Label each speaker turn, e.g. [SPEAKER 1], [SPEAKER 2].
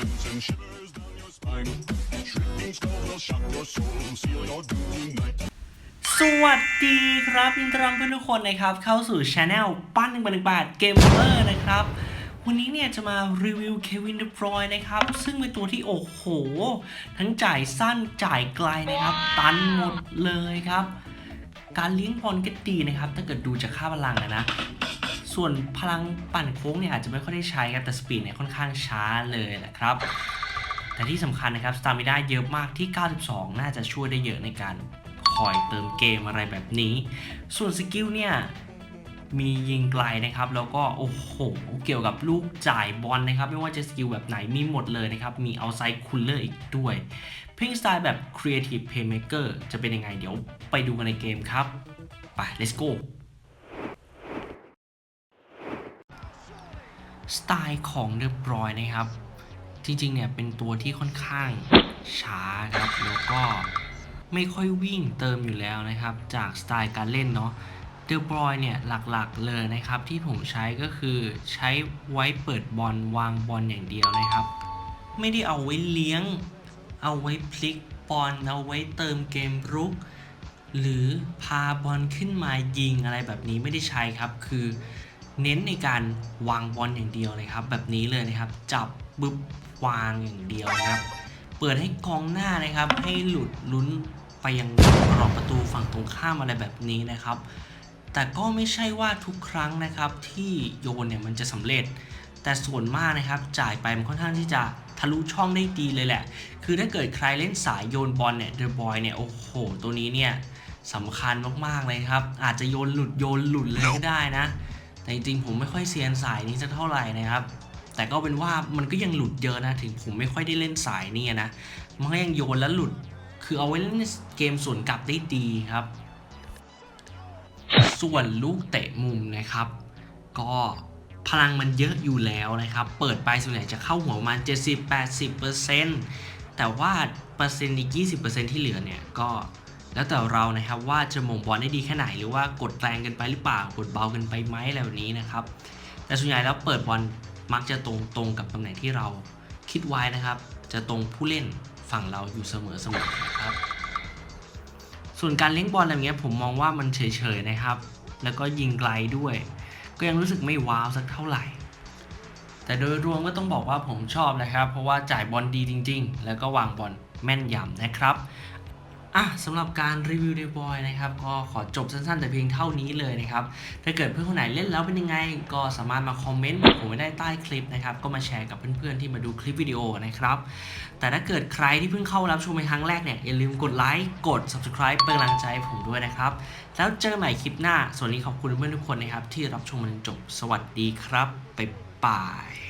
[SPEAKER 1] sense and shivers down your spine. Shrieking skull will shock your soul, seal your doom tonight.
[SPEAKER 2] สวัสดีครับยินดีต้อนรับเพื่อนทุกคนนะครับ เข้าสู่ช anel ปั้นหนึ่งบันหนึ่งบาทเกมเมอร์นะครับ วันนี้เนี่ยจะมารีวิวเควินเดบรอยนะครับ ซึ่งเป็นตัวที่โอ้โห ทั้งจ่ายสั้นจ่ายไกลนะครับ ตันหมดเลยครับ การเลี้ยงบอลก็ดีนะครับ ถ้าเกิดดูจากค่าพลังนะ ส่วนพลังปั่นโค้งเนี่ยอาจจะไม่ค่อยได้ใช้ครับแต่สปีดเนี่ยค่อนข้างช้าเลยแหละครับแต่ที่สำคัญนะครับสตามิได้เยอะมากที่ 92 น่าจะช่วยได้เยอะในการคอยเติมเกมอะไรแบบนี้ ส่วนสกิลเนี่ยมียิงไกลนะครับ แล้วก็โอ้โห เกี่ยวกับลูกจ่ายบอลนะครับ ไม่ว่าจะสกิลแบบไหนมีหมดเลยนะครับ มีเอาไซด์คูลเลอร์อีกด้วย เพลงสไตล์แบบ Creative Playmaker จะเป็นยังไงเดี๋ยวไปดูกันในเกมครับ ไป let's go สไตล์ของเรียบร้อยนะครับ จริงๆ เนี่ยเป็นตัวที่ค่อนข้างช้าครับ แล้วก็ไม่ค่อยวิ่งเติมอยู่แล้วนะครับ จากสไตล์การเล่นเนาะเดอบรอยเนี่ยหลักๆเลยนะครับ ที่ผมใช้ก็คือใช้ไว้เปิดบอลวางบอลอย่างเดียวนะครับ ไม่ได้เอาไว้เลี้ยง เอาไว้พลิกบอลเอาไว้เติมเกมรุก หรือพาบอลขึ้นมายิงอะไรแบบนี้ไม่ได้ใช้ครับคือ เน้นในการวางบอลอย่างเดียวเลยครับ แบบนี้เลยนะครับ จับบึบวางอย่างเดียวนะครับ เปิดให้กองหน้านะครับ ให้หลุดลุ้นไปยังกรอบประตูฝั่งตรงข้ามอะไรแบบนี้นะครับ แต่ก็ไม่ใช่ว่าทุกครั้งนะครับ ที่โยนเนี่ยมันจะสำเร็จ แต่ส่วนมากนะครับ จ่ายไปมันค่อนข้างที่จะทะลุช่องได้ดีเลยแหละ คือถ้าเกิดใครเล่นสายโยนบอลเนี่ยเดอะบอยเนี่ยโอ้โห ตัวนี้เนี่ยสำคัญมากๆเลยครับ อาจจะโยนหลุดโยนหลุดเลยก็ได้นะ แต่จริงๆผมไม่ค่อยเซียนสายนี้สักเท่าไหร่นะครับ แต่ก็เป็นว่ามันก็ยังหลุดเยอะนะถึงผมไม่ค่อยได้เล่นสายนี่นะ มันก็ยังโยนแล้วหลุด คือเอาไว้เล่นเกมสวนกลับได้ดีครับ ส่วนลูกเตะมุมนะครับ ก็พลังมันเยอะอยู่แล้วนะครับ เปิดไปส่วนใหญ่จะเข้าหัวประมาณ70-80%แต่ว่าเปอร์เซ็นต์อีก 20%ที่เหลือเนี่ยก็ แล้วแต่เรานะครับว่าจะหม่งบอลได้ดีแค่ไหน หรือว่ากดแรงเกินไปหรือเปล่ากดเบาเกินไปไหมอะไรแบบนี้นะครับ แต่ส่วนใหญ่แล้วเปิดบอลมักจะตรงตรงกับตำแหน่งที่เราคิดไว้นะครับ จะตรงผู้เล่นฝั่งเราอยู่เสมอเสมอนะครับ ส่วนการเลี้ยงบอลอะไรเงี้ยผมมองว่ามันเฉยๆนะครับ แล้วก็ยิงไกลด้วย ก็ยังรู้สึกไม่ว้าวสักเท่าไหร่ แต่โดยรวมก็ต้องบอกว่าผมชอบนะครับ เพราะว่าจ่ายบอลดีจริง ๆ แล้วก็วางบอลแม่นยำนะครับ อะสำหรับการรีวิวเดบอยนะครับก็ขอจบสั้นๆ แต่เพียงเท่านี้เลยนะครับ ถ้าเกิดเพื่อนคนไหนเล่นแล้วเป็นยังไง ก็สามารถมาคอมเมนต์บอกผมไว้ได้ใต้คลิปนะครับ ก็มาแชร์กับเพื่อนๆ ที่มาดูคลิปวิดีโอนะครับ แต่ถ้าเกิดใครที่เพิ่งเข้ารับชมในครั้งแรกเนี่ย อย่าลืมกดไลค์กด subscribe เป็นกำลังใจให้ผมด้วยนะครับ แล้วเจอกันใหม่คลิปหน้าส่วนนี้ขอบคุณเพื่อนทุกคนนะครับที่รับชมมันจบสวัสดีครับบ๊ายบาย